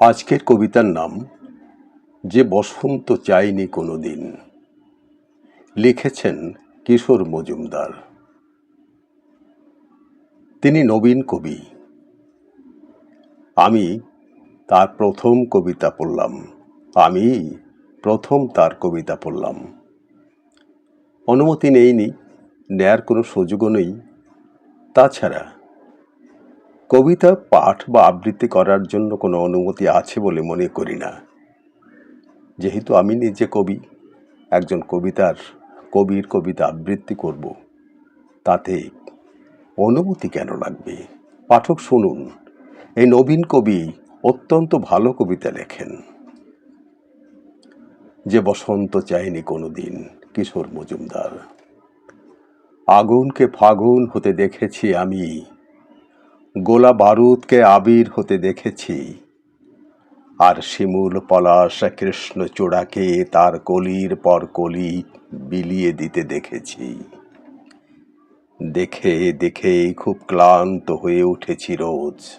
আজকের কবিতার নাম, যে বসন্ত চাইনি কোনো দিন লিখেছেন কিশোর মজুমদার। তিনি নবীন কবি। আমি তার প্রথম কবিতা পড়লাম। আমি প্রথম তার কবিতা পড়লাম। অনুমতি নেইনি, নেয়ার কোনো সুযোগও নেই। তাছাড়া কবিতা, পাঠ বা আবৃত্তি করার জন্য কোনো অনুমতি আছে বলে মনে করি না। যেহেতু আমি নিজে কবি, একজন কবিতার, কবির কবিতা আবৃত্তি করব, তাতে অনুমতি কেন লাগবে? পাঠক শুনুন, এই নবীন কবি অত্যন্ত ভালো কবিতা লেখেন। যে বসন্ত চায়নি কোনো দিন কিশোর মজুমদার। আগুনকে ফাগুন হতে দেখেছি আমি গোলা বারুদকে আবির হতে দেখেছি। আর শিমুল পলাশ কৃষ্ণ চূড়াকে তার কলির পর কলি বিলিয়ে দিতে দেখেছি। দেখে দেখে খুব ক্লান্ত হয়ে উঠেছি রোজ।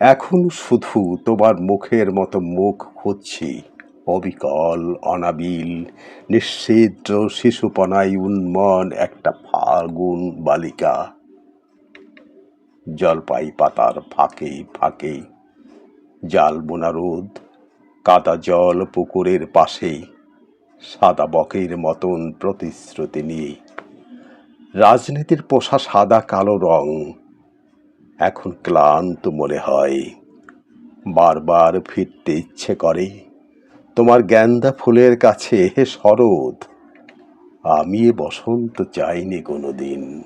এখন শুধু তোমার মুখের মতো মুখ খুঁজছি। অবিকল, অনাবিল, নিশ্চিদ্র শিশুপনাই উন্মন একটা ফাগুন বালিকা। জলপাই পাতার ফাঁকে ফাঁকে। জাল বোনা রোদ, কাদা জল পুকুরের পাশে, সাদা বকের মতন প্রতিশ্রুতি নিয়ে। রাজনীতির পোষা সাদা কালো রং এখন ক্লান্ত মনে হয়। বারবার ফিরতে ইচ্ছে করে, তোমার গ্যান্দা ফুলের কাছে হে শরৎ, আমি বসন্ত চাইনি কোনো দিন